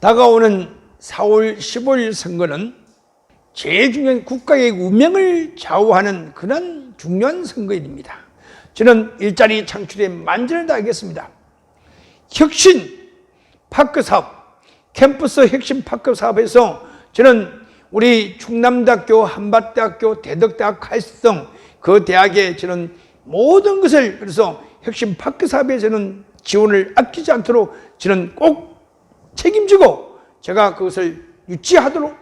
다가오는 4월 15일 선거는 제일 중요한 국가의 운명을 좌우하는 그런 중요한 선거일입니다. 저는 일자리 창출에 만전을 다하겠습니다. 혁신 파크 사업, 캠퍼스 혁신 파크 사업에서 저는 우리 충남대학교, 한밭대학교, 대덕대학, 칼스등 그 대학에 저는 모든 것을 그래서 혁신 파크 사업에 저는 지원을 아끼지 않도록 저는 꼭 책임지고 제가 그것을 유치하도록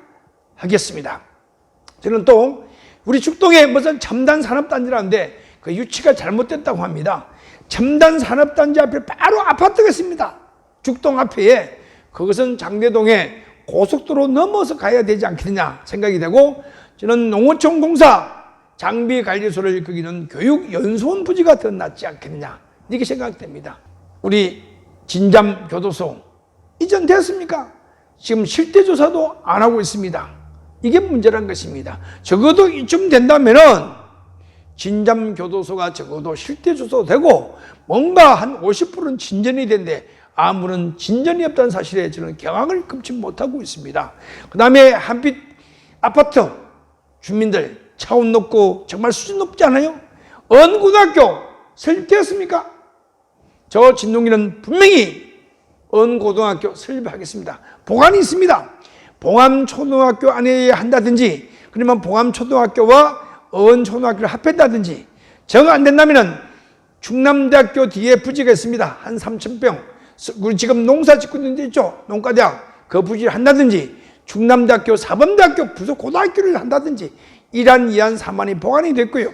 하겠습니다. 저는 또 우리 축동에 무슨 첨단 산업단지라는데 그 유치가 잘못됐다고 합니다. 첨단 산업단지 앞에 바로 아파트가 있습니다. 죽동 앞에 그것은 장대동에 고속도로 넘어서 가야 되지 않겠느냐 생각이 되고 저는 농어촌 공사 장비 관리소를 거기는 교육 연수원 부지가 더 낫지 않겠느냐 이렇게 생각됩니다. 우리 진잠 교도소 이전 됐습니까? 지금 실태 조사도 안 하고 있습니다. 이게 문제란 것입니다. 적어도 이쯤 된다면은 진잠 교도소가 적어도 실태 조사도 되고 뭔가 한 50%는 진전이 된데 아무런 진전이 없다는 사실에 저는 경악을 금치 못하고 있습니다. 그 다음에 한빛 아파트 주민들 차원 높고 정말 수준 높지 않아요? 어느 고등학교 설립되었습니까? 저 진동이는 분명히 어느 고등학교 설립하겠습니다. 보관이 있습니다. 봉암초등학교 안에 한다든지 그러면 봉암초등학교와 어원초등학교를 합했다든지 정 안 된다면은 충남대학교 뒤에 부지가 있습니다. 한 3천 병. 우리 지금 농사 짓고 있는 데 있죠. 농가대학. 그 부지를 한다든지 충남대학교, 사범대학교 부속 고등학교를 한다든지 이란, 이한, 삼한이 보관이 됐고요.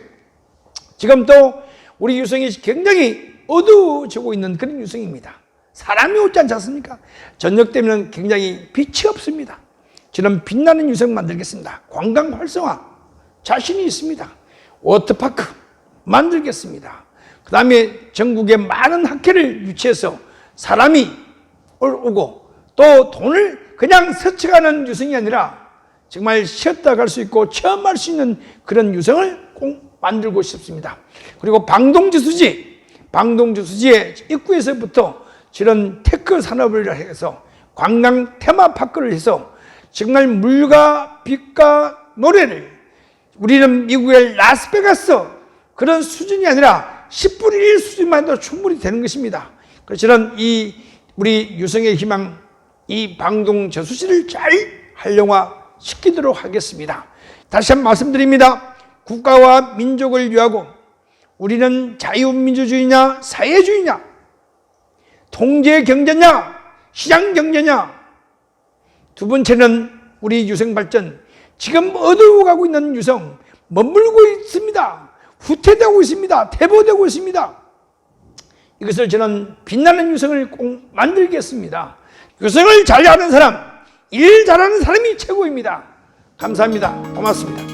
지금 또 우리 유성이 굉장히 어두워지고 있는 그런 유성입니다. 사람이 없지 않지 않습니까? 저녁 되면 굉장히 빛이 없습니다. 저는 빛나는 유성 만들겠습니다. 관광 활성화 자신이 있습니다. 워터파크 만들겠습니다. 그 다음에 전국에 많은 학회를 유치해서 사람이 오고 또 돈을 그냥 스쳐가는 유성이 아니라 정말 쉬었다 갈 수 있고 체험할 수 있는 그런 유성을 꼭 만들고 싶습니다. 그리고 방동지 수지, 방동지 수지의 입구에서부터 저런 테크 산업을 해서 관광 테마파크를 해서 정말 물과 빛과 노래를 우리는 미국의 라스베가스 그런 수준이 아니라 10분의 1 수준만 해도 충분히 되는 것입니다. 그래서 저는 이 우리 유성의 희망 이 방동 저수지를 잘 활용화 시키도록 하겠습니다. 다시 한번 말씀드립니다. 국가와 민족을 위하고 우리는 자유민주주의냐 사회주의냐 통제 경제냐 시장 경제냐 두 번째는 우리 유성 발전 지금 어두워가고 있는 유성 머물고 있습니다. 후퇴되고 있습니다. 퇴보되고 있습니다. 이것을 저는 빛나는 유성을 꼭 만들겠습니다. 유성을 잘하는 사람, 일 잘하는 사람이 최고입니다. 감사합니다. 고맙습니다.